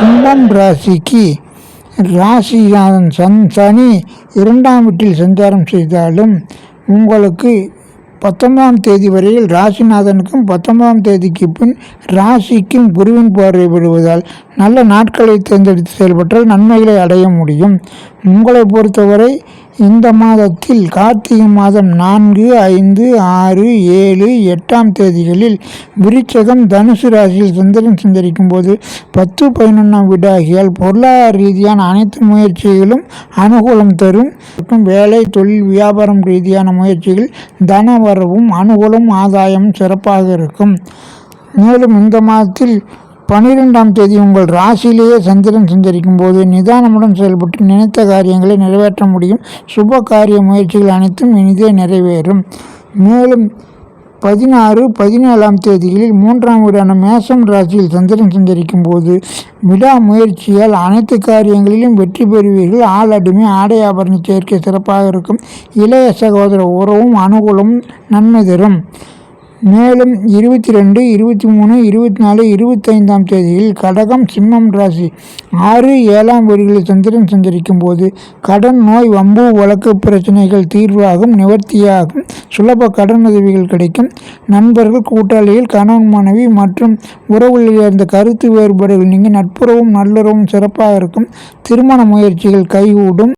கும்பம் ராசிக்கு ராசிநாதன் சன் சனி இரண்டாம் வீட்டில் சஞ்சாரம் செய்தாலும் உங்களுக்கு பத்தொன்பதாம் தேதி வரையில் ராசிநாதனுக்கும் பத்தொன்பதாம் தேதிக்கு பின் ராசிக்கும் குருவின் பார்வை விடுவதால் நல்ல நாட்களை தேர்ந்தெடுத்து செயல்பட்டால் நன்மைகளை அடைய முடியும். உங்களை பொறுத்தவரை இந்த மாதத்தில் கார்த்திகை மாதம் நான்கு ஐந்து ஆறு ஏழு எட்டாம் தேதிகளில் விருச்சகம் தனுசு ராசியில் சந்திரன் சஞ்சரிக்கும் போது பத்து பதினொன்றாம் வீடாகியால் பொருளாதார ரீதியான அனைத்து முயற்சிகளும் அனுகூலம் தரும். மற்றும் வேலை தொழில் வியாபாரம் ரீதியான முயற்சிகள் தன வரவும் அனுகூலம் ஆதாயம் சிறப்பாக இருக்கும். மேலும் இந்த மாதத்தில் பன்னிரெண்டாம் தேதி உங்கள் ராசியிலேயே சந்திரன் சஞ்சரிக்கும் போது நிதானமுடன் செயல்பட்டு நினைத்த காரியங்களை நிறைவேற்ற முடியும். சுப காரிய முயற்சிகள் அனைத்தும் இனிதே நிறைவேறும். மேலும் பதினாறு பதினேழாம் தேதிகளில் மூன்றாம் வீடான மேசம் ராசியில் சந்திரன் சஞ்சரிக்கும் போது விடாமுயற்சியால் அனைத்து காரியங்களிலும் வெற்றி பெறுவீர்கள். ஆள் அடிமை ஆடை ஆபரண சேர்க்கை சிறப்பாக இருக்கும். இளைய சகோதர உறவும் அனுகூலம் நன்மை தரும். மேலும் இருபத்தி ரெண்டு இருபத்தி மூணு இருபத்தி நாலு இருபத்தைந்தாம் தேதியில் கடகம் சிம்மம் ராசி. ஆறு ஏழாம் வீடுகளில் சந்திரன் சஞ்சரிக்கும் போது கடன் நோய் வம்பு வழக்கு பிரச்சனைகள் தீர்வாகும் நிவர்த்தியாகும். சுலப கடன் உதவிகள் கிடைக்கும். நண்பர்கள் கூட்டாளிகள் கணவன் மனைவி மற்றும் உறவுகளில் இருந்த கருத்து வேறுபாடுகள் நீங்கி நட்புறவும் நல்லுறவும் சிறப்பாக இருக்கும். திருமண முயற்சிகள் கைகூடும்.